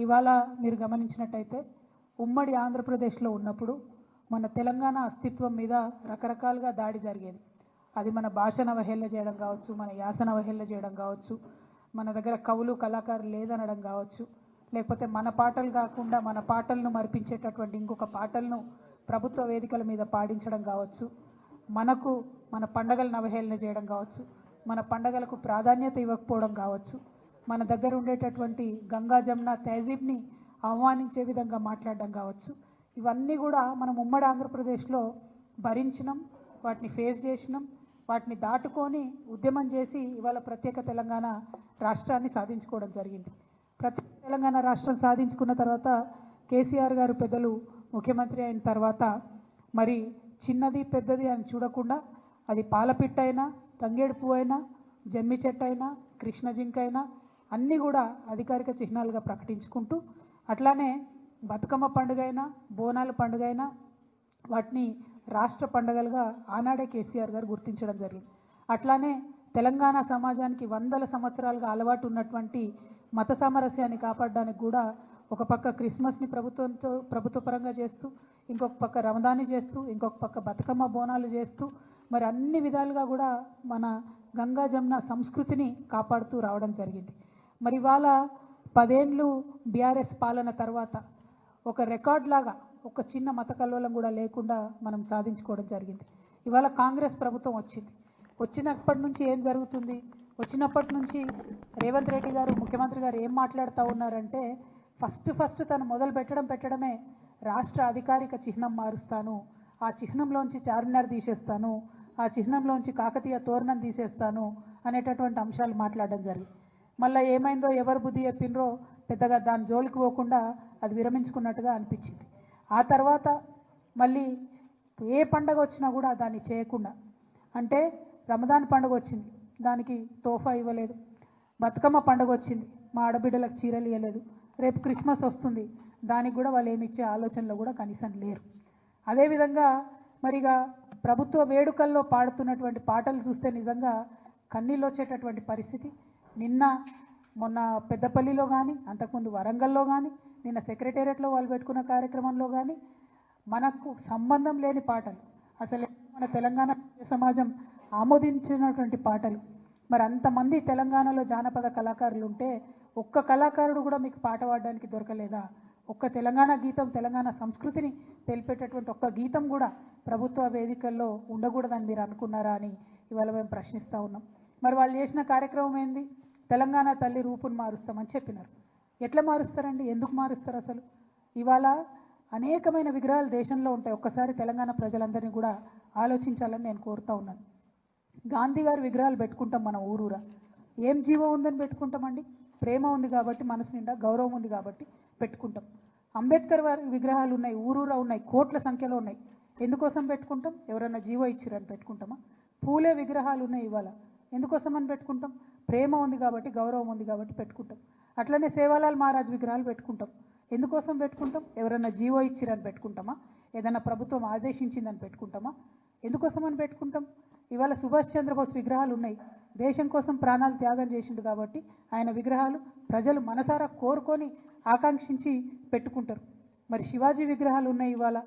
ఇవాళ మీరు గమనించినట్టయితే ఉమ్మడి ఆంధ్రప్రదేశ్లో ఉన్నప్పుడు మన తెలంగాణ అస్తిత్వం మీద రకరకాలుగా దాడి జరిగేది. అది మన భాషను అవహేళన చేయడం కావచ్చు మన యాసను అవహేళన చేయడం కావచ్చు మన దగ్గర కవులు కళాకారులు లేదనడం కావచ్చు లేకపోతే మన పాటలు కాకుండా మన పాటలను మరిపించేటటువంటి ఇంకొక పాటలను ప్రభుత్వ వేదికల మీద పాడించడం కావచ్చు మనకు మన పండగలను అవహేళన చేయడం కావచ్చు మన పండగలకు ప్రాధాన్యత ఇవ్వకపోవడం కావచ్చు మన దగ్గర ఉండేటటువంటి గంగా జమున తహజీబ్ని అవమానించే విధంగా మాట్లాడడం కావచ్చు. ఇవన్నీ కూడా మనం ఉమ్మడి ఆంధ్రప్రదేశ్లో భరించినాం వాటిని ఫేస్ చేసినాం వాటిని దాటుకొని ఉద్యమం చేసి ఇవాళ ప్రత్యేక తెలంగాణ రాష్ట్రాన్ని సాధించుకోవడం జరిగింది. ప్రత్యేక తెలంగాణ రాష్ట్రం సాధించుకున్న తర్వాత కేసీఆర్ గారు పెద్దలు ముఖ్యమంత్రి అయిన తర్వాత మరి చిన్నది పెద్దది అని చూడకుండా అది పాలపిట్ట అయినా తంగేడు పువ్వు అయినా జమ్మి చెట్టు అయినా కృష్ణ జింక అయినా అన్నీ కూడా అధికారిక చిహ్నాలుగా ప్రకటించుకుంటూ అట్లానే బతుకమ్మ పండుగ అయినా బోనాల పండుగ అయినా వాటిని రాష్ట్ర పండుగలుగా ఆనాడే కేసీఆర్ గారు గుర్తించడం జరిగింది. అట్లానే తెలంగాణ సమాజానికి వందల సంవత్సరాలుగా అలవాటు ఉన్నటువంటి మత సామరస్యాన్ని కాపాడడానికి కూడా ఒక పక్క క్రిస్మస్ని ప్రభుత్వంతో ప్రభుత్వ పరంగా చేస్తూ ఇంకొక పక్క రమదాని చేస్తూ ఇంకొక పక్క బతుకమ్మ బోనాలు చేస్తూ మరి అన్ని విధాలుగా కూడా మన గంగా జమున సంస్కృతిని కాపాడుతూ రావడం జరిగింది. మరి ఇవాళ పదేండ్లు బీఆర్ఎస్ పాలన తర్వాత ఒక రికార్డ్ లాగా ఒక చిన్న మత కల్లోలం కూడా లేకుండా మనం సాధించుకోవడం జరిగింది. ఇవాళ కాంగ్రెస్ ప్రభుత్వం వచ్చింది. వచ్చినప్పటి నుంచి ఏం జరుగుతుంది? వచ్చినప్పటి నుంచి రేవంత్ రెడ్డి గారు ముఖ్యమంత్రి గారు ఏం మాట్లాడుతూ ఉన్నారంటే ఫస్ట్ ఫస్ట్ తను మొదలు పెట్టడం పెట్టడమే రాష్ట్ర అధికారిక చిహ్నం మారుస్తాను ఆ చిహ్నంలోంచి చార్మినార్ తీసేస్తాను ఆ చిహ్నంలోంచి కాకతీయ తోరణం తీసేస్తాను అనేటటువంటి అంశాలు మాట్లాడడం జరిగింది. మళ్ళీ ఏమైందో ఎవరు బుద్ధి చెప్పిండ్రో పెద్దగా దాని జోలికి పోకుండా అది విరమించుకున్నట్టుగా అనిపించింది. ఆ తర్వాత మళ్ళీ ఏ పండగ వచ్చినా కూడా దాన్ని చేయకుండా అంటే రమదాన్ పండుగ వచ్చింది దానికి తోఫా ఇవ్వలేదు. బతుకమ్మ పండుగ వచ్చింది మా ఆడబిడ్డలకు చీరలు ఇవ్వలేదు రేపు క్రిస్మస్ వస్తుంది దానికి కూడా వాళ్ళు ఏమి ఇచ్చే ఆలోచనలో కూడా కనీసం లేరు. అదేవిధంగా మరిగా ప్రభుత్వ వేడుకల్లో పాడుతున్నటువంటి పాటలు చూస్తే నిజంగా కన్నీళ్ళు వచ్చేటటువంటి పరిస్థితి. నిన్న మొన్న పెద్దపల్లిలో కానీ అంతకుముందు వరంగల్లో కానీ నిన్న సెక్రటేరియట్లో వాళ్ళు పెట్టుకున్న కార్యక్రమంలో కానీ మనకు సంబంధం లేని పాటలు. అసలు మన తెలంగాణ సమాజం ఆమోదించినటువంటి పాటలు. మరి అంతమంది తెలంగాణలో జానపద కళాకారులు ఉంటే ఒక్క కళాకారుడు కూడా మీకు పాట పాడడానికి దొరకలేదా? ఒక్క తెలంగాణ గీతం తెలంగాణ సంస్కృతిని తెలిపేటటువంటి ఒక్క గీతం కూడా ప్రభుత్వ వేదికల్లో ఉండకూడదని మీరు అనుకున్నారా అని ఇవాళ మేము ప్రశ్నిస్తూ ఉన్నాం. మరి వాళ్ళు చేసిన కార్యక్రమం ఏంది? తెలంగాణ తల్లి రూపును మారుస్తామని చెప్పినారు. ఎట్లా మారుస్తారండి? ఎందుకు మారుస్తారు అసలు? ఇవాళ అనేకమైన విగ్రహాలు దేశంలో ఉంటాయి. ఒక్కసారి తెలంగాణ ప్రజలందరినీ కూడా ఆలోచించాలని నేను కోరుతా ఉన్నాను. గాంధీ గారి విగ్రహాలు పెట్టుకుంటాం మన ఊరూరా. ఏం జీవం ఉందని పెట్టుకుంటామండి? ప్రేమ ఉంది కాబట్టి మనసు నిండా గౌరవం ఉంది కాబట్టి పెట్టుకుంటాం. అంబేద్కర్ వారి విగ్రహాలు ఉన్నాయి ఊరూరా ఉన్నాయి కోట్ల సంఖ్యలో ఉన్నాయి. ఎందుకోసం పెట్టుకుంటాం? ఎవరైనా జీవో ఇచ్చిరని పెట్టుకుంటామా? పూలే విగ్రహాలు ఉన్నాయి ఇవాళ. ఎందుకోసం అని పెట్టుకుంటాం? ప్రేమ ఉంది కాబట్టి గౌరవం ఉంది కాబట్టి పెట్టుకుంటాం. అట్లనే సేవాలాల్ మహారాజ్ విగ్రహాలు పెట్టుకుంటాం. ఎందుకోసం పెట్టుకుంటాం? ఎవరైనా జీవో ఇచ్చిరని పెట్టుకుంటామా? ఏదైనా ప్రభుత్వం ఆదేశించిందని పెట్టుకుంటామా? ఎందుకోసం అని పెట్టుకుంటాం? ఇవాళ సుభాష్ చంద్రబోస్ విగ్రహాలు ఉన్నాయి. దేశం కోసం ప్రాణాలు త్యాగం చేసిండు కాబట్టి ఆయన విగ్రహాలు ప్రజలు మనసారా కోరుకొని ఆకాంక్షించి పెట్టుకుంటారు. మరి శివాజీ విగ్రహాలు ఉన్నాయి ఇవాళ.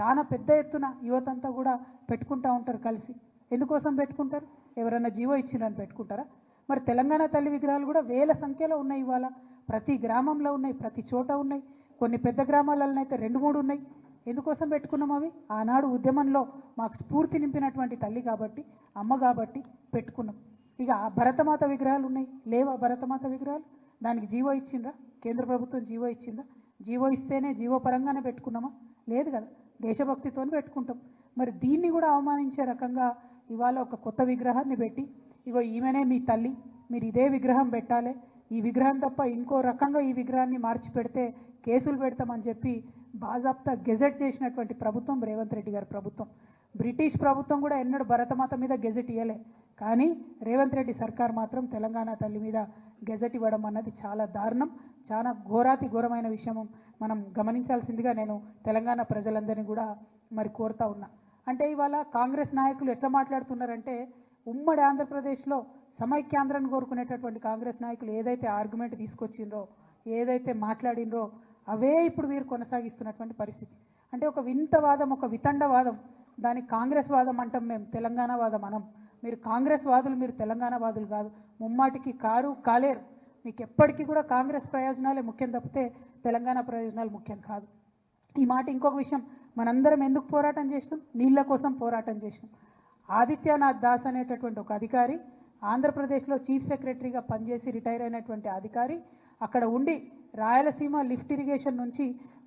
చాలా పెద్ద ఎత్తున యువతంతా కూడా పెట్టుకుంటా ఉంటారు కలిసి. ఎందుకోసం పెట్టుకుంటారు? ఎవరైనా జీవో ఇచ్చిందని పెట్టుకుంటారా? మరి తెలంగాణ తల్లి విగ్రహాలు కూడా వేల సంఖ్యలో ఉన్నాయి ఇవాళ. ప్రతి గ్రామంలో ఉన్నాయి ప్రతి చోట ఉన్నాయి. కొన్ని పెద్ద గ్రామాలలో అయితే రెండు మూడు ఉన్నాయి. ఎందుకోసం పెట్టుకున్నాం అవి? ఆనాడు ఉద్యమంలో మాకు స్ఫూర్తి నింపినటువంటి తల్లి కాబట్టి అమ్మ కాబట్టి పెట్టుకున్నాం. ఇక ఆ భరతమాత విగ్రహాలు ఉన్నాయి. లేవా భరతమాత విగ్రహాలు? దానికి జీవో ఇచ్చిండ్రా? కేంద్ర ప్రభుత్వం జీవో ఇచ్చిందా? జీవో ఇస్తేనే జీవో పరంగానే పెట్టుకున్నామా? లేదు కదా. దేశభక్తితో పెట్టుకుంటాం. మరి దీన్ని కూడా అవమానించే రకంగా ఇవాళ ఒక కొత్త విగ్రహాన్ని పెట్టి ఇగో ఈమెనే మీ తల్లి. మీరు ఇదే విగ్రహం పెట్టాలి. ఈ విగ్రహం తప్ప ఇంకో రకంగా ఈ విగ్రహాన్ని మార్చి పెడితే కేసులు పెడతామని చెప్పి బాజాప్తా గెజెట్ చేసినటువంటి ప్రభుత్వం రేవంత్ రెడ్డి గారి ప్రభుత్వం. బ్రిటిష్ ప్రభుత్వం కూడా ఎన్నడూ భరతమాత మీద గెజెట్ ఇవ్వలే కానీ రేవంత్ రెడ్డి సర్కార్ మాత్రం తెలంగాణ తల్లి మీద గెజెట్ ఇవ్వడం అన్నది చాలా దారుణం చాలా ఘోరాతి ఘోరమైన విషయం మనం గమనించాల్సిందిగా నేను తెలంగాణ ప్రజలందరినీ కూడా మరి కోరుతా ఉన్నా. అంటే ఇవాళ కాంగ్రెస్ నాయకులు ఎట్లా మాట్లాడుతున్నారంటే ఉమ్మడి ఆంధ్రప్రదేశ్లో సమైక్యాంధ్రాన్ని కోరుకునేటటువంటి కాంగ్రెస్ నాయకులు ఏదైతే ఆర్గ్యుమెంట్ తీసుకొచ్చిండ్రో ఏదైతే మాట్లాడినరో అవే ఇప్పుడు వీరు కొనసాగిస్తున్నటువంటి పరిస్థితి. అంటే ఒక వింత వాదం ఒక వితండవాదం దాని కాంగ్రెస్ వాదం అంటాం మేము తెలంగాణ వాదం అనం. మీరు కాంగ్రెస్ వాదులు మీరు తెలంగాణ వాదులు కాదు. ముమ్మాటికి కారు కాలేరు. మీకు ఎప్పటికీ కూడా కాంగ్రెస్ ప్రయోజనాలే ముఖ్యం తప్పితే తెలంగాణ ప్రయోజనాలు ముఖ్యం కాదు. ఈ మాట ఇంకొక విషయం. మనందరం ఎందుకు పోరాటం చేసినాం? నీళ్ళ కోసం పోరాటం చేసినాం. ఆదిత్యనాథ్ దాస్ అనేటటువంటి ఒక అధికారి ఆంధ్రప్రదేశ్లో చీఫ్ సెక్రటరీగా పనిచేసి రిటైర్ అయినటువంటి అధికారి అక్కడ ఉండి రాయలసీమ లిఫ్ట్ ఇరిగేషన్ నుంచి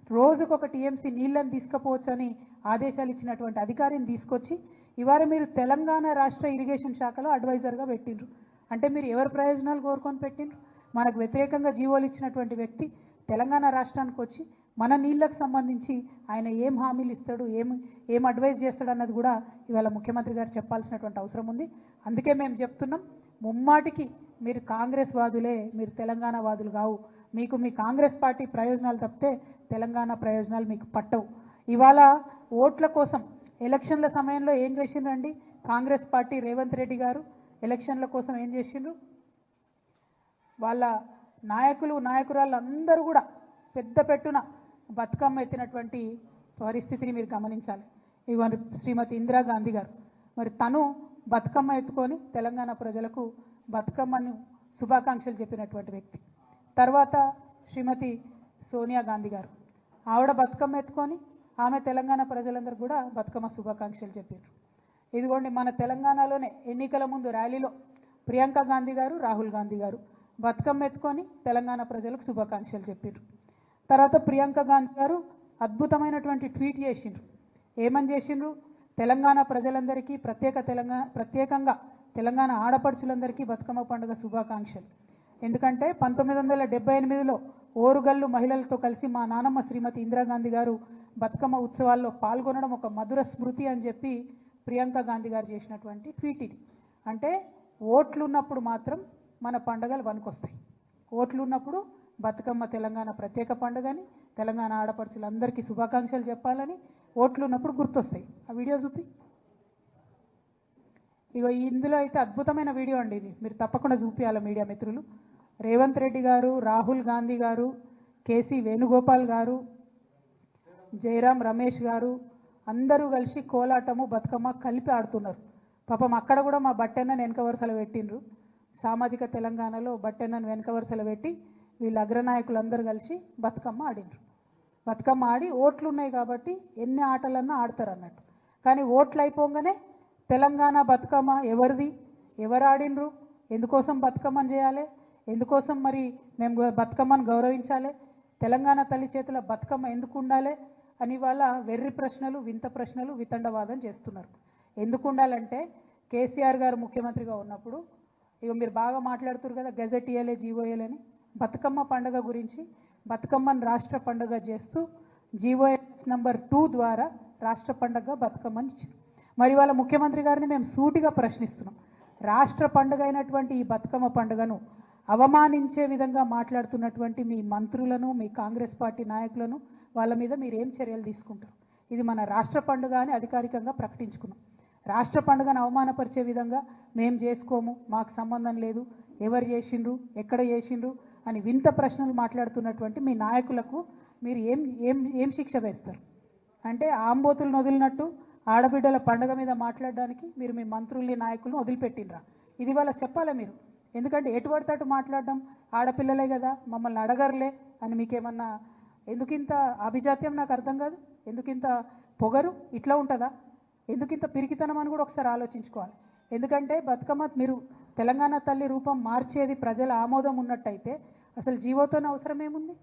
రోజుకు ఒక టీఎంసీ నీళ్ళని తీసుకుపోవచ్చని ఆదేశాలు ఇచ్చినటువంటి అధికారిని తీసుకొచ్చి ఇవాళ మీరు తెలంగాణ రాష్ట్ర ఇరిగేషన్ శాఖలో అడ్వైజర్గా పెట్టిండ్రు. అంటే మీరు ఎవరి ప్రయోజనాలు కోరుకొని పెట్టిండ్రు? మనకు వ్యతిరేకంగా జీవోలు ఇచ్చినటువంటి వ్యక్తి తెలంగాణ రాష్ట్రానికి వచ్చి మన నీళ్ళకు సంబంధించి ఆయన ఏం హామీలు ఇస్తాడు ఏం ఏం అడ్వైజ్ చేస్తాడు అన్నది కూడా ఇవాళ ముఖ్యమంత్రి గారు చెప్పాల్సినటువంటి అవసరం ఉంది. అందుకే మేము చెప్తున్నాం ముమ్మాటికి మీరు కాంగ్రెస్ వాదులే మీరు తెలంగాణ వాదులు కావు. మీకు మీ కాంగ్రెస్ పార్టీ ప్రయోజనాలు తప్పితే తెలంగాణ ప్రయోజనాలు మీకు పట్టవు. ఇవాళ ఓట్ల కోసం ఎలక్షన్ల సమయంలో ఏం చేసిండ్రండి? కాంగ్రెస్ పార్టీ రేవంత్ రెడ్డి గారు ఎలక్షన్ల కోసం ఏం చేసిండ్రు? వాళ్ళ నాయకులు నాయకురాళ్ళు అందరూ కూడా పెద్ద పెట్టున బతుకమ్మ ఎత్తినటువంటి పరిస్థితిని మీరు గమనించాలి. ఇవ్వండి శ్రీమతి ఇందిరాగాంధీ గారు. మరి తను బతుకమ్మ ఎత్తుకొని తెలంగాణ ప్రజలకు బతుకమ్మను శుభాకాంక్షలు చెప్పినటువంటి వ్యక్తి. తర్వాత శ్రీమతి సోనియా గాంధీ గారు. ఆవిడ బతుకమ్మ ఎత్తుకొని ఆమె తెలంగాణ ప్రజలందరూ కూడా బతుకమ్మ శుభాకాంక్షలు చెప్పారు ఇదిగోండి మన తెలంగాణలోనే ఎన్నికల ముందు ర్యాలీలో ప్రియాంక గాంధీ గారు రాహుల్ గాంధీ గారు బతుకమ్మ ఎత్తుకొని తెలంగాణ ప్రజలకు శుభాకాంక్షలు చెప్పారు తర్వాత ప్రియాంక గాంధీ గారు అద్భుతమైనటువంటి ట్వీట్ చేసిండ్రు. ఏమని చేసిండ్రు? తెలంగాణ ప్రజలందరికీ ప్రత్యేక తెలంగాణ ప్రత్యేకంగా తెలంగాణ ఆడపడుచులందరికీ బతుకమ్మ పండుగ శుభాకాంక్షలు. ఎందుకంటే పంతొమ్మిది వందల డెబ్బై ఎనిమిదిలో ఓరుగల్లు మహిళలతో కలిసి మా నానమ్మ శ్రీమతి ఇందిరాగాంధీ గారు బతుకమ్మ ఉత్సవాల్లో పాల్గొనడం ఒక మధుర స్మృతి అని చెప్పి ప్రియాంక గాంధీ గారు చేసినటువంటి ట్వీట్ ఇది. అంటే ఓట్లు ఉన్నప్పుడు మాత్రం మన పండుగలు వనుకొస్తాయి ఓట్లు ఉన్నప్పుడు బతుకమ్మ తెలంగాణ ప్రత్యేక పండుగని తెలంగాణ ఆడపడుచులందరికీ శుభాకాంక్షలు చెప్పాలని ఓట్లు ఉన్నప్పుడు గుర్తొస్తాయి. ఆ వీడియో చూపి. ఇగో ఇందులో అయితే అద్భుతమైన వీడియో అండి ఇది. మీరు తప్పకుండా చూపించాలి మీడియా మిత్రులు. రేవంత్ రెడ్డి గారు రాహుల్ గాంధీ గారు కేసీ వేణుగోపాల్ గారు జయరాం రమేష్ గారు అందరూ కలిసి కోలాటము బతుకమ్మ కలిపి ఆడుతున్నారు. పాపం అక్కడ కూడా మా బట్టెన్నను వెనక వరుసలో పెట్టిండ్రు. సామాజిక తెలంగాణలో బట్టెన్నను వెనక వరుసలో పెట్టి వీళ్ళ అగ్రనాయకులందరూ కలిసి బతుకమ్మ ఆడిండ్రు. బతుకమ్మ ఆడి ఓట్లు ఉన్నాయి కాబట్టి ఎన్ని ఆటలన్నా ఆడతారు అన్నట్టు. కానీ ఓట్లు అయిపోగానే తెలంగాణ బతుకమ్మ ఎవరిది? ఎవరు ఆడిండ్రు? ఎందుకోసం బతుకమ్మను చేయాలి? ఎందుకోసం మరి మేము బతుకమ్మను గౌరవించాలి? తెలంగాణ తల్లి చేతుల బతుకమ్మ ఎందుకు ఉండాలి? అని వాళ్ళ వెర్రి ప్రశ్నలు వింత ప్రశ్నలు వితండవాదం చేస్తున్నారు. ఎందుకు ఉండాలంటే కేసీఆర్ గారు ముఖ్యమంత్రిగా ఉన్నప్పుడు ఇక మీరు బాగా మాట్లాడుతున్నారు కదా గెజెట్ ఇయ్యలే జీవో అని. బతుకమ్మ పండుగ గురించి బతుకమ్మను రాష్ట్ర పండుగ చేస్తూ జీవోఎస్ నంబర్ టూ ద్వారా రాష్ట్ర పండుగ బతుకమ్మని మరి వాళ్ళ ముఖ్యమంత్రి గారిని మేము సూటిగా ప్రశ్నిస్తున్నాం. రాష్ట్ర పండుగ అయినటువంటి ఈ బతుకమ్మ పండుగను అవమానించే విధంగా మాట్లాడుతున్నటువంటి మీ మంత్రులను మీ కాంగ్రెస్ పార్టీ నాయకులను వాళ్ళ మీద మీరు ఏం చర్యలు తీసుకుంటారు? ఇది మన రాష్ట్ర పండుగ అని అధికారికంగా ప్రకటించుకున్నాం. రాష్ట్ర పండుగను అవమానపరిచే విధంగా మేము చేసుకోము మాకు సంబంధం లేదు. ఎవరు చేసిండ్రు? ఎక్కడ చేసిండ్రు? అని వింత ప్రశ్నలు మాట్లాడుతున్నటువంటి మీ నాయకులకు మీరు ఏం ఏం ఏం శిక్ష వేస్తారు? అంటే ఆంబోతులను వదిలినట్టు ఆడబిడ్డల పండగ మీద మాట్లాడడానికి మీరు మీ మంత్రుల్ని నాయకులను వదిలిపెట్టినరా ఇది వాళ్ళ చెప్పాలి మీరు? ఎందుకంటే ఎటువంటి అటు మాట్లాడడం ఆడపిల్లలే కదా మమ్మల్ని అడగరులే అని మీకేమన్నా ఎందుకింత అభిజాత్యం నాకు అర్థం కాదు? ఎందుకింత పొగరు? ఇట్లా ఉంటుందా? ఎందుకింత పిరికితనం అని కూడా ఒకసారి ఆలోచించుకోవాలి. ఎందుకంటే బతుకమ్మ మీరు తెలంగాణ తల్లి రూపం మార్చేది ప్రజల ఆమోదం ఉన్నట్టయితే అసలు జీవోతోనే అవసరం ఏముంది?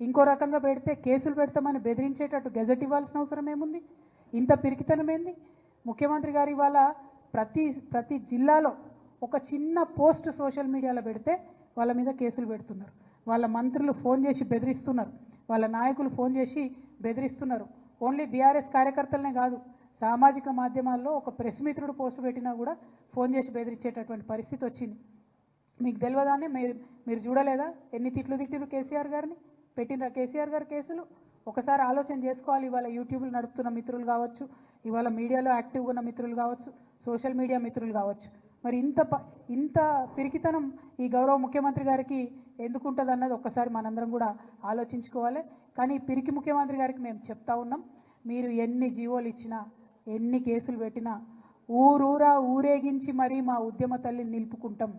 ఇంకో రకంగా పెడితే కేసులు పెడతామని బెదిరించేటట్టు గెజెట్ ఇవ్వాల్సిన అవసరం ఏముంది? ఇంత పిరికితనమేంది ముఖ్యమంత్రి గారు ఇవాళ ప్రతి ప్రతి జిల్లాలో ఒక చిన్న పోస్ట్ సోషల్ మీడియాలో పెడితే వాళ్ళ మీద కేసులు పెడుతున్నారు. వాళ్ళ మంత్రులు ఫోన్ చేసి బెదిరిస్తున్నారు. వాళ్ళ నాయకులు ఫోన్ చేసి బెదిరిస్తున్నారు. ఓన్లీ బీఆర్ఎస్ కార్యకర్తలనే కాదు సామాజిక మాధ్యమాల్లో ఒక ప్రెస్ మిత్రుడు పోస్టు పెట్టినా కూడా ఫోన్ చేసి బెదిరించేటటువంటి పరిస్థితి వచ్చింది. మీకు తెలియదానే మీరు మీరు చూడలేదా? ఎన్ని తిట్లు తిట్టిరు కేసీఆర్ గారిని? పెట్టినరా కేసీఆర్ గారి కేసులు? ఒకసారి ఆలోచన చేసుకోవాలి. ఇవాళ యూట్యూబ్లు నడుపుతున్న మిత్రులు కావచ్చు ఇవాళ మీడియాలో యాక్టివ్గా ఉన్న మిత్రులు కావచ్చు సోషల్ మీడియా మిత్రులు కావచ్చు. మరి ఇంత ప- ఇంత పిరికితనం ఈ గౌరవ ముఖ్యమంత్రి గారికి ఎందుకుంటుంది అన్నది ఒక్కసారి మనందరం కూడా ఆలోచించుకోవాలి. కానీ పిరికి ముఖ్యమంత్రి గారికి మేము చెప్తా ఉన్నాం మీరు ఎన్ని జీవోలు ఇచ్చినా ఎన్ని కేసులు పెట్టినా ఊరూరా ఊరేగించి మరీ మా ఉద్యమ తల్లిని నిలుపుకుంటాం.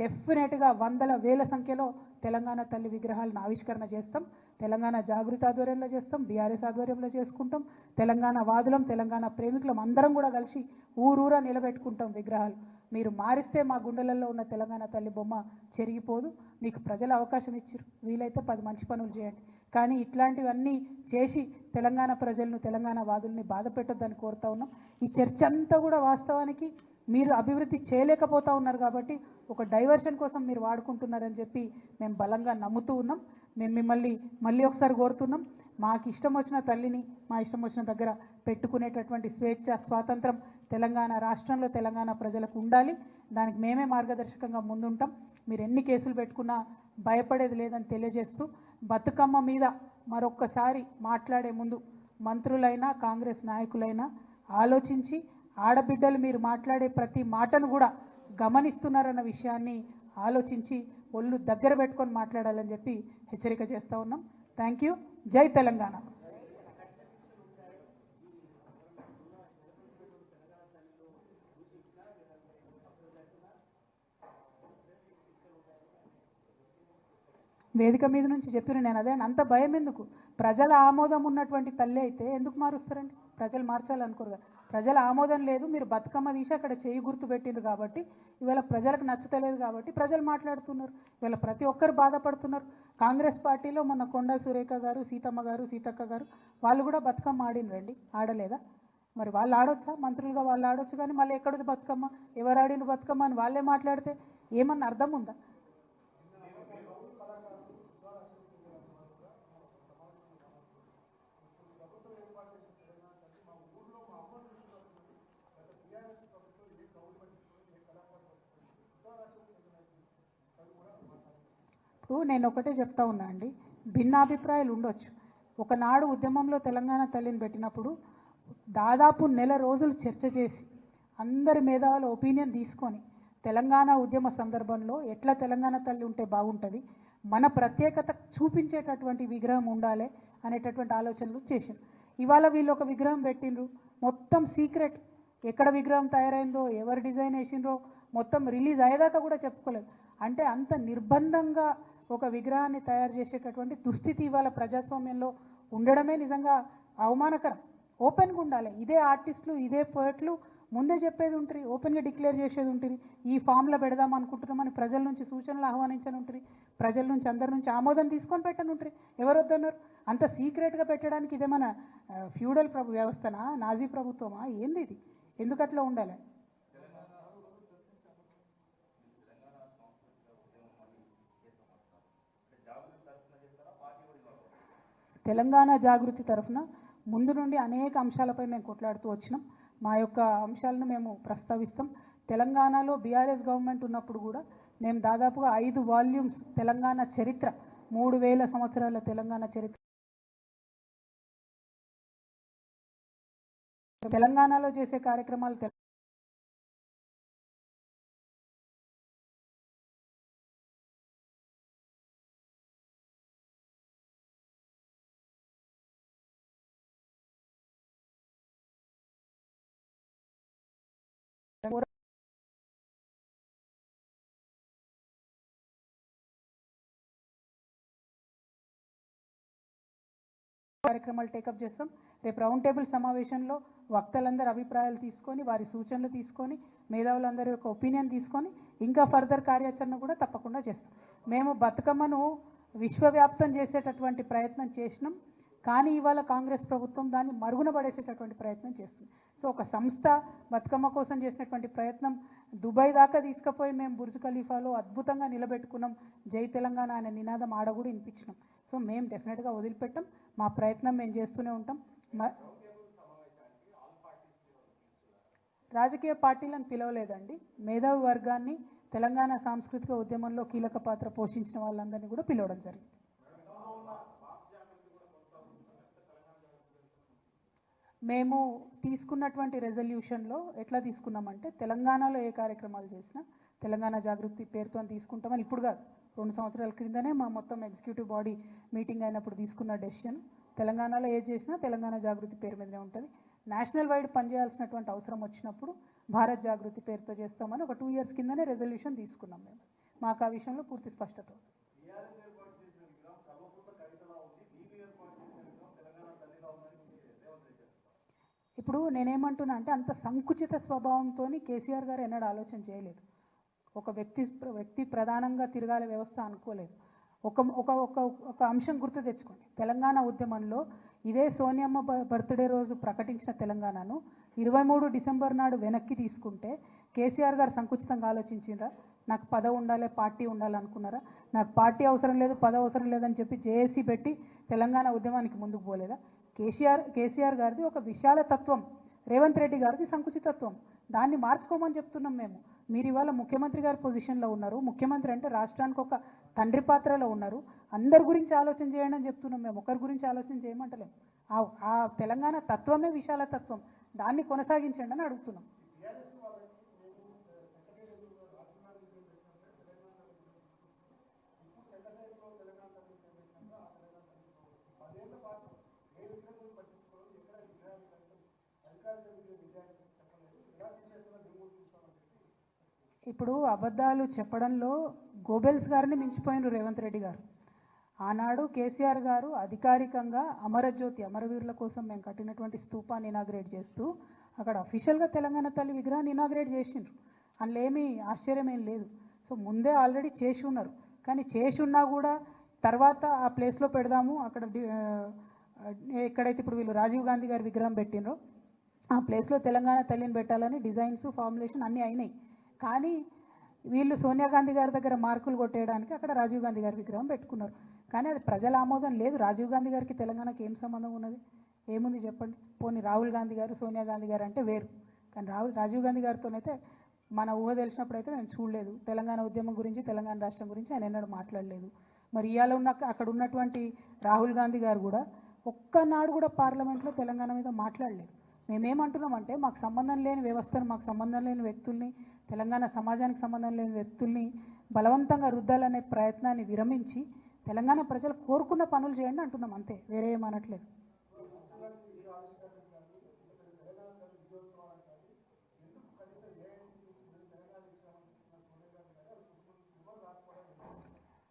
డెఫినెట్గా వందల వేల సంఖ్యలో తెలంగాణ తల్లి విగ్రహాలను ఆవిష్కరణ చేస్తాం. తెలంగాణ జాగృతి ఆధ్వర్యంలో చేస్తాం. బీఆర్ఎస్ ఆధ్వర్యంలో చేసుకుంటాం. తెలంగాణ వాదులం తెలంగాణ ప్రేమికులం అందరం కూడా కలిసి ఊరూరా నిలబెట్టుకుంటాం విగ్రహాలు. మీరు మారిస్తే మా గుండెలలో ఉన్న తెలంగాణ తల్లి బొమ్మ చెరిగిపోదు. మీకు ప్రజలు అవకాశం ఇచ్చారు. వీలైతే పది మంచి పనులు చేయండి. కానీ ఇట్లాంటివన్నీ చేసి తెలంగాణ ప్రజలను తెలంగాణ వాదుల్ని బాధ పెట్టొద్దని కోరుతా ఉన్నాం. ఈ చర్చ అంతా కూడా వాస్తవానికి మీరు అభివృద్ధి చేయలేకపోతా ఉన్నారు కాబట్టి ఒక డైవర్షన్ కోసం మీరు వాడుకుంటున్నారని చెప్పి మేము బలంగా నమ్ముతూ ఉన్నాం. మేము మిమ్మల్ని మళ్ళీ ఒకసారి కోరుతున్నాం. మాకు ఇష్టం వచ్చిన తల్లిని మా ఇష్టం వచ్చిన దగ్గర పెట్టుకునేటటువంటి స్వేచ్ఛ స్వాతంత్రం తెలంగాణ రాష్ట్రంలో తెలంగాణ ప్రజలకు ఉండాలి. దానికి మేమే మార్గదర్శకంగా ముందుంటాం. మీరు ఎన్ని కేసులు పెట్టుకున్నా భయపడేది లేదని తెలియజేస్తూ బతుకమ్మ మీద మరొక్కసారి మాట్లాడే ముందు మంత్రులైనా కాంగ్రెస్ నాయకులైనా ఆలోచించి ఆడబిడ్డలు మీరు మాట్లాడే ప్రతి మాటను కూడా గమనిస్తున్నారన్న విషయాన్ని ఆలోచించి ఒళ్ళు దగ్గర పెట్టుకొని మాట్లాడాలని చెప్పి హెచ్చరిక చేస్తూ ఉన్నాం. థ్యాంక్ యూ జై తెలంగాణ. వేదిక మీద నుంచి చెప్పిన నేను అదే అంత భయం ఎందుకు? ప్రజల ఆమోదం ఉన్నటువంటి తల్లి అయితే ఎందుకు మారుస్తారండి? ప్రజలు మార్చాలనుకోరు ప్రజల ఆమోదం లేదు మీరు బతుకమ్మ తీసి అక్కడ చేయి గుర్తు పెట్టిండ్రు కాబట్టి ఇవాళ ప్రజలకు నచ్చుతలేదు కాబట్టి ప్రజలు మాట్లాడుతున్నారు. ఇవాళ ప్రతి ఒక్కరు బాధపడుతున్నారు. కాంగ్రెస్ పార్టీలో మొన్న కొండా సురేఖ గారు సీతమ్మ గారు సీతక్క గారు వాళ్ళు కూడా బతుకమ్మ ఆడినరండి ఆడలేదా? మరి వాళ్ళు ఆడొచ్చా? మంత్రులుగా వాళ్ళు ఆడొచ్చు కానీ మళ్ళీ ఎక్కడిది బతుకమ్మ? ఎవరు ఆడిన బతుకమ్మ అని వాళ్ళే మాట్లాడితే ఏమన్నా అర్థం ఉందా? ఇప్పుడు నేను ఒకటే చెప్తా ఉన్నా అండి. భిన్నాభిప్రాయాలు ఉండొచ్చు. ఒకనాడు ఉద్యమంలో తెలంగాణ తల్లిని పెట్టినప్పుడు దాదాపు నెల రోజులు చర్చ చేసి అందరి మేధావుల ఒపీనియన్ తీసుకొని తెలంగాణ ఉద్యమ సందర్భంలో ఎట్లా తెలంగాణ తల్లి ఉంటే బాగుంటుంది మన ప్రత్యేకత చూపించేటటువంటి విగ్రహం ఉండాలి అనేటటువంటి ఆలోచనలు చేసిండ్రు ఇవాళ వీళ్ళు ఒక విగ్రహం పెట్టిండ్రు. మొత్తం సీక్రెట్. ఎక్కడ విగ్రహం తయారైందో ఎవరు డిజైన్ వేసిండ్రో మొత్తం రిలీజ్ అయ్యేదాకా కూడా చెప్పుకోలేదు. అంటే అంత నిర్బంధంగా ఒక విగ్రహాన్ని తయారు చేసేటటువంటి దుస్థితి ఇవాళ ప్రజాస్వామ్యంలో ఉండడమే నిజంగా అవమానకరం. ఓపెన్గా ఉండాలి. ఇదే ఆర్టిస్టులు ఇదే పోయట్లు ముందే చెప్పేది ఉంటుంది ఓపెన్గా డిక్లేర్ చేసేది ఉంటుంది ఈ ఫామ్లో పెడదాం అనుకుంటున్నామని ప్రజల నుంచి సూచనలు ఆహ్వానించని ఉంటుంది ప్రజల నుంచి అందరి నుంచి ఆమోదం తీసుకొని పెట్టని ఉంటుంది ఎవరు వద్దన్నారు? అంత సీక్రెట్గా పెట్టడానికి ఇదేమన్నా ఫ్యూడల్ ప్రభు వ్యవస్థనా? నాజీ ప్రభుత్వమా? ఏంది ఇది? ఎందుకు అట్లా ఉండాలి? తెలంగాణ జాగృతి తరఫున ముందు నుండి అనేక అంశాలపై మేము కొట్లాడుతూ వచ్చినాం. మా యొక్క అంశాలను మేము ప్రస్తావిస్తాం. తెలంగాణలో బీఆర్ఎస్ గవర్నమెంట్ ఉన్నప్పుడు కూడా మేము దాదాపుగా ఐదు వాల్యూమ్స్ తెలంగాణ చరిత్ర మూడు వేల సంవత్సరాల తెలంగాణ చరిత్ర. తెలంగాణలో చేసే కార్యక్రమాలు కార్యక్రమాలు టేకప్ చేస్తాం. రేపు రౌండ్ టేబుల్ సమావేశంలో వక్తలందరి అభిప్రాయాలు తీసుకొని వారి సూచనలు తీసుకొని మేధావులందరి యొక్క ఒపీనియన్ తీసుకొని ఇంకా ఫర్దర్ కార్యాచరణ కూడా తప్పకుండా చేస్తాం. మేము బతుకమ్మను విశ్వవ్యాప్తం చేసేటటువంటి ప్రయత్నం చేసినాం. కానీ ఇవాళ కాంగ్రెస్ ప్రభుత్వం దాన్ని మరుగున పడేసేటటువంటి ప్రయత్నం చేస్తుంది. సో ఒక సంస్థ బతుకమ్మ కోసం చేసినటువంటి ప్రయత్నం దుబాయ్ దాకా తీసుకుపోయి మేము బుర్జ్ ఖలీఫాలో అద్భుతంగా నిలబెట్టుకున్నాం. జై తెలంగాణ అనే నినాదం ఆడ కూడా వినిపించినాం. సో మేము డెఫినెట్గా వదిలిపెట్టాం. మా ప్రయత్నం మేము చేస్తూనే ఉంటాం. రాజకీయ పార్టీలను పిలవలేదండి. మేధావి వర్గాన్ని తెలంగాణ సాంస్కృతిక ఉద్యమంలో కీలక పాత్ర పోషించిన వాళ్ళందరినీ కూడా పిలవడం జరిగింది. మేము తీసుకున్నటువంటి రెజల్యూషన్లో ఎట్లా తీసుకున్నామంటే తెలంగాణలో ఏ కార్యక్రమాలు చేసినా తెలంగాణ జాగృతి పేరుతో తీసుకుంటామని ఇప్పుడు కాదు. రెండు సంవత్సరాల క్రిందనే మా మొత్తం ఎగ్జిక్యూటివ్ బాడీ మీటింగ్ అయినప్పుడు తీసుకున్న డెసిషన్. తెలంగాణలో ఏ చేసినా తెలంగాణ జాగృతి పేరు మీదనే ఉంటుంది. నేషనల్ వైడ్ పనిచేయాల్సినటువంటి అవసరం వచ్చినప్పుడు భారత్ జాగృతి పేరుతో చేస్తామని ఒక టూ ఇయర్స్ కిందనే రెజల్యూషన్ తీసుకున్నాం మేము. మాకు ఆ విషయంలో పూర్తి స్పష్టత ఇప్పుడు నేనేమంటున్నా అంటే అంత సంకుచిత స్వభావంతో కేసీఆర్ గారు ఎన్నడూ ఆలోచన చేయలేదు. ఒక వ్యక్తి వ్యక్తి ప్రధానంగా తిరగాల వ్యవస్థ అనుకోలేదు. ఒక ఒక ఒక ఒక అంశం గుర్తు తెచ్చుకోండి. తెలంగాణ ఉద్యమంలో ఇదే సోనియమ్మ బ- బర్త్డే రోజు ప్రకటించిన తెలంగాణను ఇరవై మూడు డిసెంబర్ నాడు వెనక్కి తీసుకుంటే కేసీఆర్ గారు సంకుచితంగా ఆలోచించినరా నాకు పదవి ఉండాలి పార్టీ ఉండాలి అనుకున్నారా? నాకు పార్టీ అవసరం లేదు పదవి అవసరం లేదని చెప్పి జేఏసీ పెట్టి తెలంగాణ ఉద్యమానికి ముందుకు పోలేదా? కేసీఆర్ కేసీఆర్ గారిది ఒక విశాల తత్వం. రేవంత్ రెడ్డి గారిది సంకుచితత్వం. దాన్ని మార్చుకోమని చెప్తున్నాం మేము. మీరు ఇవాళ ముఖ్యమంత్రి గారి పొజిషన్లో ఉన్నారు. ముఖ్యమంత్రి అంటే రాష్ట్రానికి ఒక తండ్రి పాత్రలో ఉన్నారు. అందరి గురించి ఆలోచన చేయండి అని చెప్తున్నాం మేము. ఒకరి గురించి ఆలోచన చేయమంటలేం. ఆ ఆ తెలంగాణ తత్వమే విశాల తత్వం దాన్ని కొనసాగించండి అని అడుగుతున్నాం. ఇప్పుడు అబద్ధాలు చెప్పడంలో గోబెల్స్ గారిని మించిపోయిన రేవంత్ రెడ్డి గారు. ఆనాడు కేసీఆర్ గారు అధికారికంగా అమరజ్యోతి అమరవీరుల కోసం మేము కట్టినటువంటి స్తూపాన్ని ఇనాగ్రేట్ చేస్తూ అక్కడ అఫీషియల్గా తెలంగాణ తల్లి విగ్రహాన్ని ఇనాగ్రేట్ చేసిండ్రు. అందులో ఏమీ ఆశ్చర్యం ఏం లేదు. సో ముందే ఆల్రెడీ చేసి ఉన్నారు. కానీ చేసి ఉన్నా కూడా తర్వాత ఆ ప్లేస్లో పెడదాము. అక్కడ ఎక్కడైతే ఇప్పుడు వీళ్ళు రాజీవ్ గాంధీ గారి విగ్రహం పెట్టినరో ఆ ప్లేస్లో తెలంగాణ తల్లిని పెట్టాలని డిజైన్స్ ఫార్ములేషన్ అన్నీ అయినాయి. కానీ వీళ్ళు సోనియా గాంధీ గారి దగ్గర మార్కులు కొట్టేయడానికి అక్కడ రాజీవ్ గాంధీ గారి విగ్రహం పెట్టుకున్నారు. కానీ అది ప్రజల ఆమోదం లేదు. రాజీవ్ గాంధీ గారికి తెలంగాణకి ఏం సంబంధం ఉన్నది? ఏముంది చెప్పండి? పోనీ రాహుల్ గాంధీ గారు సోనియా గాంధీ గారు అంటే వేరు. కానీ రాహుల్ రాజీవ్ గాంధీ గారితోనైతే మన ఊహ తెలిసినప్పుడు అయితే మేము చూడలేదు. తెలంగాణ ఉద్యమం గురించి తెలంగాణ రాష్ట్రం గురించి ఆయన ఎన్నడూ మాట్లాడలేదు. మరి ఇవాళ ఉన్న అక్కడ ఉన్నటువంటి రాహుల్ గాంధీ గారు కూడా ఒక్కనాడు కూడా పార్లమెంట్లో తెలంగాణ మీద మాట్లాడలేదు. మేమేమంటున్నామంటే మాకు సంబంధం లేని వ్యవస్థను మాకు సంబంధం లేని వ్యక్తుల్ని తెలంగాణ సమాజానికి సంబంధం లేని వ్యక్తుల్ని బలవంతంగా రుద్దాలనే ప్రయత్నాన్ని విరమించి తెలంగాణ ప్రజలు కోరుకున్న పనులు చేయండి అంటున్నాం అంతే వేరే ఏమనట్లేదు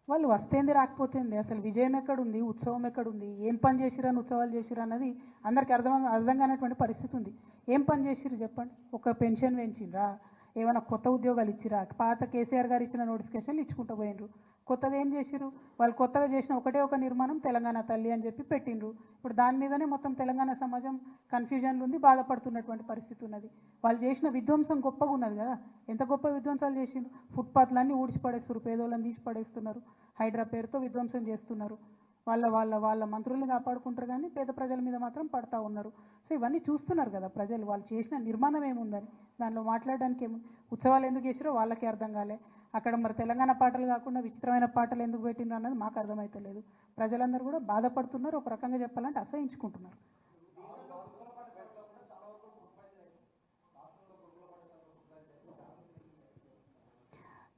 వాళ్ళు వస్తేంది రాకపోతేంది అసలు విజయం ఎక్కడుంది ఉత్సవం ఎక్కడుంది ఏం పని చేసిరని ఉత్సవాలు చేసిరు అన్నది అందరికి అర్థం అర్థం కానటువంటి పరిస్థితి ఉంది. ఏం పని చేసిరు చెప్పండి? ఒక పెన్షన్ పెంచిండ్రా ఏమైనా కొత్త ఉద్యోగాలు ఇచ్చిరా? పాత కేసీఆర్ గారు ఇచ్చిన నోటిఫికేషన్లు ఇచ్చుకుంటూ పోయినరు కొత్తది ఏం చేసిరు వాళ్ళు కొత్తగా చేసిన ఒకటే ఒక నిర్మాణం తెలంగాణ తల్లి అని చెప్పి పెట్టిండ్రు. ఇప్పుడు దాని మీదనే మొత్తం తెలంగాణ సమాజం కన్ఫ్యూజన్లు ఉంది బాధపడుతున్నటువంటి పరిస్థితి ఉన్నది. వాళ్ళు చేసిన విధ్వంసం గొప్పగా ఉన్నది కదా? ఎంత గొప్ప విధ్వంసాలు చేసిండ్రు? ఫుట్పాత్లన్నీ ఊడ్చి పడేస్తున్నారు పేదోళ్ళని తీసి పడేస్తున్నారు హైడ్రా పేరుతో విధ్వంసం చేస్తున్నారు. వాళ్ళ వాళ్ళ వాళ్ళ మంత్రుల్ని కాపాడుకుంటారు కానీ పేద ప్రజల మీద మాత్రం పడతా ఉన్నారు. సో ఇవన్నీ చూస్తున్నారు కదా ప్రజలు. వాళ్ళు చేసిన నిర్మాణం ఏముందని? దానిలో మాట్లాడడానికి ఏమి ఉత్సవాలు ఎందుకు చేసిరో వాళ్ళకి అర్థం కాలే. అక్కడ మరి తెలంగాణ పాటలు కాకుండా విచిత్రమైన పాటలు ఎందుకు పెట్టిండ్రు అన్నది మాకు అర్థమైతలేదు. ప్రజలందరూ కూడా బాధపడుతున్నారు. ఒక రకంగా చెప్పాలంటే అసహించుకుంటున్నారు.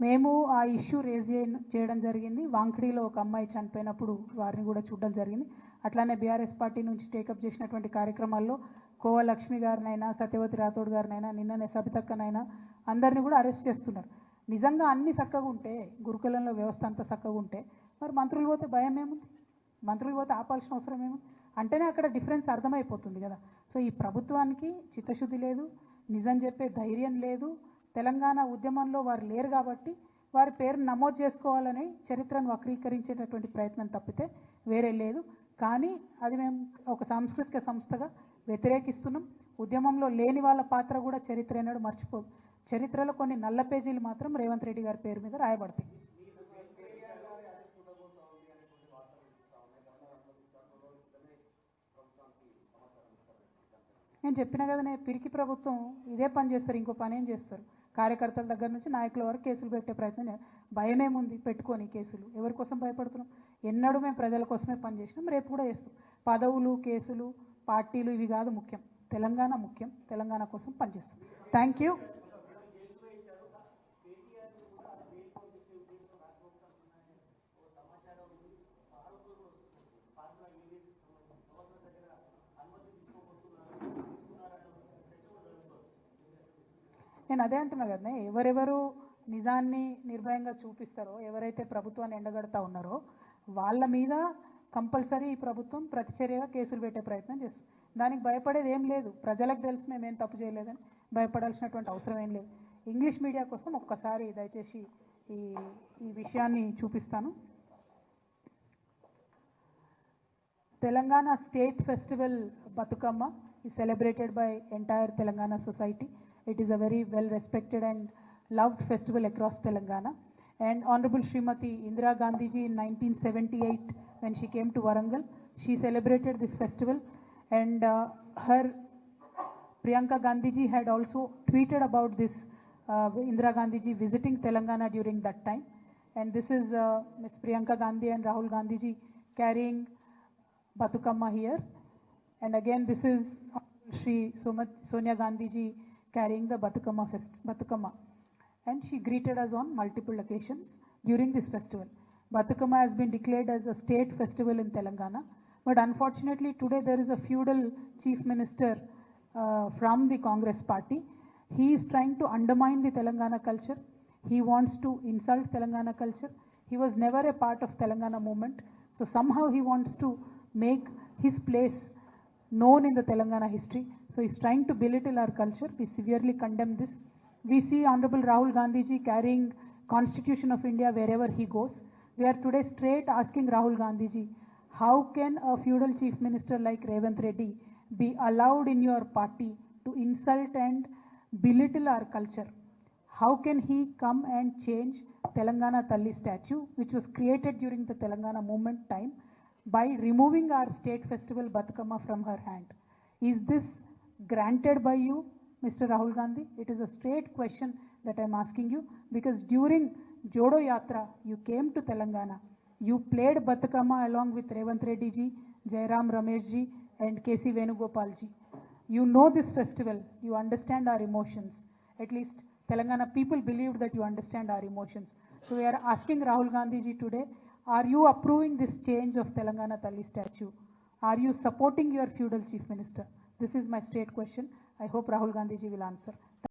మేము ఆ ఇష్యూ రేజ్ చేయడం జరిగింది. వాంకిడిలో ఒక అమ్మాయి చనిపోయినప్పుడు వారిని కూడా చూడడం జరిగింది. అట్లానే బీఆర్ఎస్ పార్టీ నుంచి టేకప్ చేసినటువంటి కార్యక్రమాల్లో కోవ లక్ష్మి గారినైనా సత్యవతి రాథోడ్ గారినైనా నిన్ననే సబితక్కనైనా అందరినీ కూడా అరెస్ట్ చేస్తున్నారు. నిజంగా అన్ని చక్కగా ఉంటే గురుకులంలో వ్యవస్థ అంతా చక్కగా ఉంటే మరి మంత్రులు పోతే భయం ఏముంది? మంత్రులు పోతే ఆపాల్సిన అవసరం ఏముంది? అంటేనే అక్కడ డిఫరెన్స్ అర్థమైపోతుంది కదా. సో ఈ ప్రభుత్వానికి చిత్తశుద్ధి లేదు. నిజం చెప్పే ధైర్యం లేదు. తెలంగాణ ఉద్యమంలో వారు లేరు కాబట్టి వారి పేరు నమోదు చేసుకోవాలని చరిత్రను వక్రీకరించేటటువంటి ప్రయత్నం తప్పితే వేరే లేదు. కానీ అది మేము ఒక సాంస్కృతిక సంస్థగా వ్యతిరేకిస్తున్నాం. ఉద్యమంలో లేని వాళ్ళ పాత్ర కూడా చరిత్ర అన్నాడు మర్చిపోదు. చరిత్రలో కొన్ని నల్ల పేజీలు మాత్రం రేవంత్ రెడ్డి గారి పేరు మీద రాయబడతాయి. నేను చెప్పిన కదా నేను పిరికి ప్రభుత్వం ఇదే పని చేస్తారు ఇంకో పని ఏం చేస్తారు? కార్యకర్తల దగ్గర నుంచి నాయకుల వరకు కేసులు పెట్టే ప్రయత్నం భయమేముంది పెట్టుకొని కేసులు? ఎవరి కోసం భయపడుతున్నాం? ఎన్నడూ మేము ప్రజల కోసమే పనిచేసినాం రేపు కూడా చేస్తాం. పదవులు కేసులు పార్టీలు ఇవి కాదు ముఖ్యం. తెలంగాణ ముఖ్యం. తెలంగాణ కోసం పనిచేస్తాం. థ్యాంక్ యూ నేను అదే అంటున్నా కదా ఎవరెవరు నిజాన్ని నిర్భయంగా చూపిస్తారో ఎవరైతే ప్రభుత్వాన్ని ఎండగడతా ఉన్నారో వాళ్ళ మీద కంపల్సరీ ఈ ప్రభుత్వం ప్రతిచర్యగా కేసులు పెట్టే ప్రయత్నం చేస్తుంది. దానికి భయపడేది ఏం లేదు. ప్రజలకు తెలుసు మేమేం తప్పు చేయలేదని భయపడాల్సినటువంటి అవసరం ఏం లేదు. ఇంగ్లీష్ మీడియా కోసం ఒక్కసారి దయచేసి ఈ ఈ విషయాన్ని చూపిస్తాను. Telangana state festival Bathukamma is celebrated by entire Telangana society. It is a very well respected and loved festival across Telangana. And Honorable Srimati Indira Gandhi ji in 1978, when she came to Warangal, she celebrated this festival. And uh, her Priyanka Gandhi ji had also tweeted about this uh, Indira Gandhi ji visiting Telangana during that time. And this is uh, Ms. Priyanka Gandhi and Rahul Gandhi ji carrying Batukamma here. And again, this is Sri Sonia Gandhi ji carrying the Batukamma fest, Batukamma. And she greeted us on multiple occasions during this festival. Batukamma has been declared as a state festival in Telangana. But unfortunately, today there is a feudal chief minister uh, from the Congress party. He is trying to undermine the Telangana culture. He wants to insult Telangana culture. He was never a part of Telangana movement. So somehow he wants to make his place known in the Telangana history. So he's trying to belittle our culture. We severely condemn this. We see Honorable Rahul Gandhi ji carrying Constitution of India wherever he goes. We are today straight asking Rahul Gandhi ji, how can a feudal chief minister like Revant Reddy be allowed in your party to insult and belittle our culture? How can he come and change Telangana Talli statue, which was created during the Telangana movement time, by removing our state festival Batukama from her hand? Is this granted by you, Mr. Rahul Gandhi? It is a straight question that I'm asking you because during Jodo Yatra, you came to Telangana. You played Batakama along with Revant Reddy ji, Jairam Ramesh ji, and KC Venugopal ji. You know this festival, you understand our emotions. At least Telangana people believed that you understand our emotions. So we are asking Rahul Gandhi ji today, are you approving this change of Telangana tali statue? Are you supporting your feudal chief minister? This is my straight question. I hope Rahul Gandhi ji will answer.